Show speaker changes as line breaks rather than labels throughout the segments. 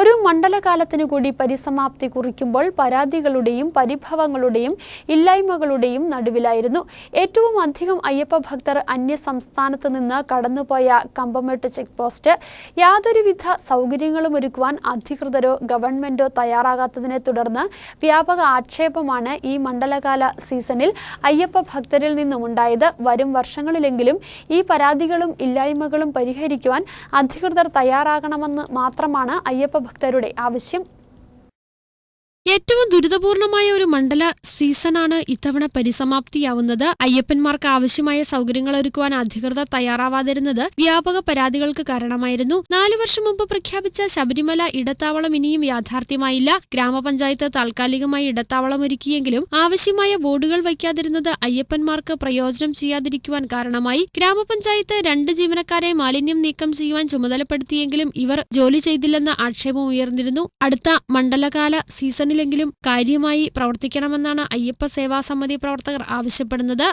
ഒരു മണ്ഡലകാലത്തിനു കൂടി പരിസമാപ്തി കുറിക്കുമ്പോൾ പരാതികളുടെയും പരിഭവങ്ങളുടെയും ഇല്ലായ്മകളുടെയും നടുവിലായിരുന്നു. ഏറ്റവും അധികം അയ്യപ്പ ഭക്തർ അന്യ സംസ്ഥാനത്ത് നിന്ന് കടന്നുപോയ കമ്പമെട്ട് ചെക്ക് പോസ്റ്റ്. യാതൊരുവിധ സൗകര്യങ്ങളും ഒരുക്കുവാൻ അധികൃതരോ ഗവൺമെന്റോ തയ്യാറാകാത്തതിനെ തുടർന്ന് വ്യാപക ആക്ഷേപമാണ് ഈ മണ്ഡലകാല സീസണിൽ അയ്യപ്പ ഭക്തരിൽ നിന്നുമുണ്ടായത് വരും വർഷങ്ങളിലെങ്കിലും ഈ പരാതികളും ഇല്ലായ്മകളും പരിഹരിക്കുവാൻ അധികൃതർ തയ്യാറാകണമെന്ന് മാത്രമാണ് അയ്യപ്പ ഭക്തരുടെ ആവശ്യം
ഏറ്റവും ദുരിതപൂർണമായ ഒരു മണ്ഡല സീസണാണ് ഇത്തവണ പരിസമാപ്തിയാവുന്നത്. അയ്യപ്പന്മാർക്ക് ആവശ്യമായ സൗകര്യങ്ങൾ ഒരുക്കുവാൻ അധികൃതർ തയ്യാറാവാതിരുന്നത് വ്യാപക പരാതികൾക്ക് കാരണമായിരുന്നു. നാലു വർഷം മുമ്പ് പ്രഖ്യാപിച്ച ശബരിമല ഇടത്താവളം ഇനിയും യാഥാർത്ഥ്യമായില്ല. ഗ്രാമപഞ്ചായത്ത് താൽക്കാലികമായി ഇടത്താവളം ഒരുക്കിയെങ്കിലും ആവശ്യമായ ബോർഡുകൾ വയ്ക്കാതിരുന്നത് അയ്യപ്പന്മാർക്ക് പ്രയോജനം ചെയ്യാതിരിക്കുവാൻ കാരണമായി. ഗ്രാമപഞ്ചായത്ത് രണ്ട് ജീവനക്കാരെ മാലിന്യം നീക്കം ചെയ്യുവാൻ ചുമതലപ്പെടുത്തിയെങ്കിലും ഇവർ ജോലി ചെയ്തില്ലെന്ന ആക്ഷേപം ഉയർന്നിരുന്നു. അടുത്ത മണ്ഡലകാല സീസണിലെങ്കിലും കാര്യമായി പ്രവർത്തിക്കണമെന്നാണ് അയ്യപ്പ സേവാ സമിതി പ്രവർത്തകർ ആവശ്യപ്പെടുന്നത്.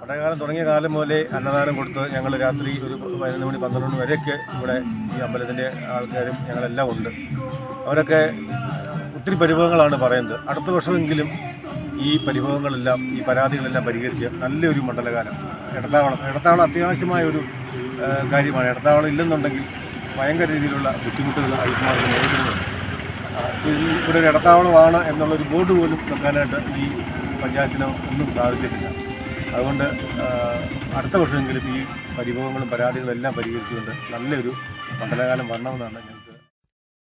പഴയകാലം തുടങ്ങിയ കാലം മുതലേ അന്നദാനം കൊടുത്ത് ഞങ്ങൾ രാത്രി ഒരു പതിനൊന്ന് മണി പന്ത്രണ്ട് മണി വരെയൊക്കെ ഇവിടെ ഈ അമ്പലത്തിന്റെ ആൾക്കാരും ഞങ്ങളെല്ലാം ഉണ്ട്. അവരൊക്കെ ഒത്തിരി പരിഭവങ്ങളാണ് പറയുന്നത്. അടുത്ത വർഷമെങ്കിലും ഈ പരിഭവങ്ങളെല്ലാം ഈ പരാതികളെല്ലാം പരിഹരിച്ച് നല്ലൊരു മണ്ഡലകാലം ഇടത്താവളം ഇടത്താവളം അത്യാവശ്യമായ ഒരു കാര്യമാണ്. ഇടത്താവളം ഇല്ലെന്നുണ്ടെങ്കിൽ ഭയങ്കര രീതിയിലുള്ള ബുദ്ധിമുട്ടുകൾ അയ്യന്മാർക്ക് നേരിടുന്നുണ്ട്. ഇവിടെ ഒരു ഇടത്താവളമാണ് എന്നുള്ളൊരു ബോർഡ് പോലും വെക്കാനായിട്ട് ഈ പഞ്ചായത്തിന് ഒന്നും സാധിച്ചിട്ടില്ല. അതുകൊണ്ട് അടുത്ത വർഷമെങ്കിലും ഈ പരിഭവങ്ങളും പരാതികളും എല്ലാം പരിഹരിച്ചുകൊണ്ട് നല്ലൊരു മണ്ഡലകാലം വരണമെന്നാണ്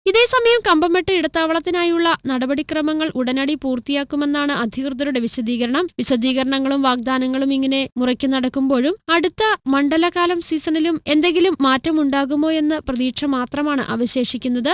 ഇതേസമയം കമ്പമെട്ട് ഇടത്താവളത്തിനായുള്ള നടപടിക്രമങ്ങൾ ഉടനടി പൂർത്തിയാക്കുമെന്നാണ് അധികൃതരുടെ വിശദീകരണം. വിശദീകരണങ്ങളും വാഗ്ദാനങ്ങളും ഇങ്ങനെ മുറയ്ക്ക് നടക്കുമ്പോഴും അടുത്ത മണ്ഡലകാലം സീസണിലും എന്തെങ്കിലും മാറ്റമുണ്ടാകുമോ എന്ന് പ്രതീക്ഷ മാത്രമാണ് അവശേഷിക്കുന്നത്.